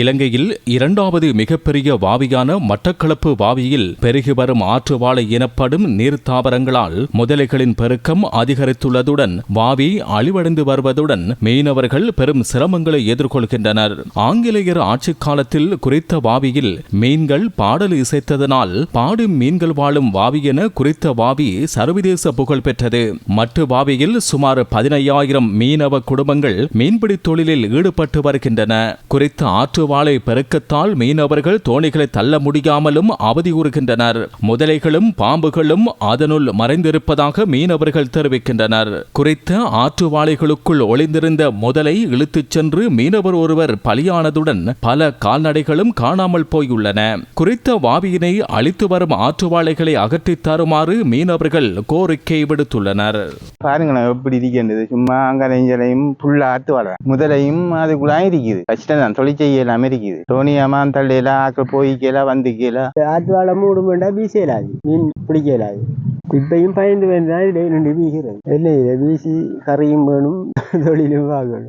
இலங்கையில் இரண்டாவது மிகப்பெரிய வாவியான மட்டக்களப்பு வாவியில் பெருகி வரும் ஆற்று வாழை எனப்படும் நீர்த்தாவரங்களால் முதலைகளின் பெருக்கம் அதிகரித்துள்ளதுடன் வாவி அழிவடைந்து வருவதுடன் மீனவர்கள் பெரும் சிரமங்களை எதிர்கொள்கின்றனர். ஆங்கிலேயர் ஆட்சி காலத்தில் குறித்த வாவியில் மீன்கள் பாடல் இசைத்ததனால் பாடும் மீன்கள் வாழும் வாவி என குறித்த வாவி சர்வதேச புகழ் பெற்றது. மட்டு வாவியில் சுமார் பதினையாயிரம் மீனவ குடும்பங்கள் மீன்பிடி தொழிலில் ஈடுபட்டு வருகின்றன. குறித்த ஆற்று வாழை பெருக்கத்தால் மீனவர்கள் தோணிகளை தள்ள முடியாமலும் அவதியுறுகின்றனர் முதலைகளும் பாம்புகளும் அதனுள் மறைந்திருப்பதாக மீனவர்கள் தெரிவிக்கின்றனர். குறித்த ஆற்றுவாழைகளுக்குள் ஒளிந்திருந்த முதலை இழுத்துச் சென்று மீனவர் ஒருவர் பலியானதுடன் பல கால்நடைகளும் காணாமல் போயுள்ளன. குறித்த வாவியினை அழித்து வரும் ஆற்றுவாழைகளை அகற்றித் தருமாறு மீனவர்கள் கோரிக்கை விடுத்துள்ளனர். பாருங்களேன் எப்படி இருக்கின்றது. சும்மா அங்கரைஞ்சலையும் புல்லா ஆத்து முதலையும் அதுக்குள்ளாம் இருக்குது. கஷ்டம் தான் தொழிற்செய்ய எல்லாமே இருக்குது தோணியாமா தள்ளையில ஆக்கள் போய்க்கல வந்துக்கல ஆற்றுவாழை மூடும் வேண்டாம் வீசலாது மீன் பிடிக்கலாது இப்பையும் பயந்து வேண்டாம் தான் வீசுறது இல்லை இதை வீசி கறியும் வேணும் தொழிலும் வாங்கணும்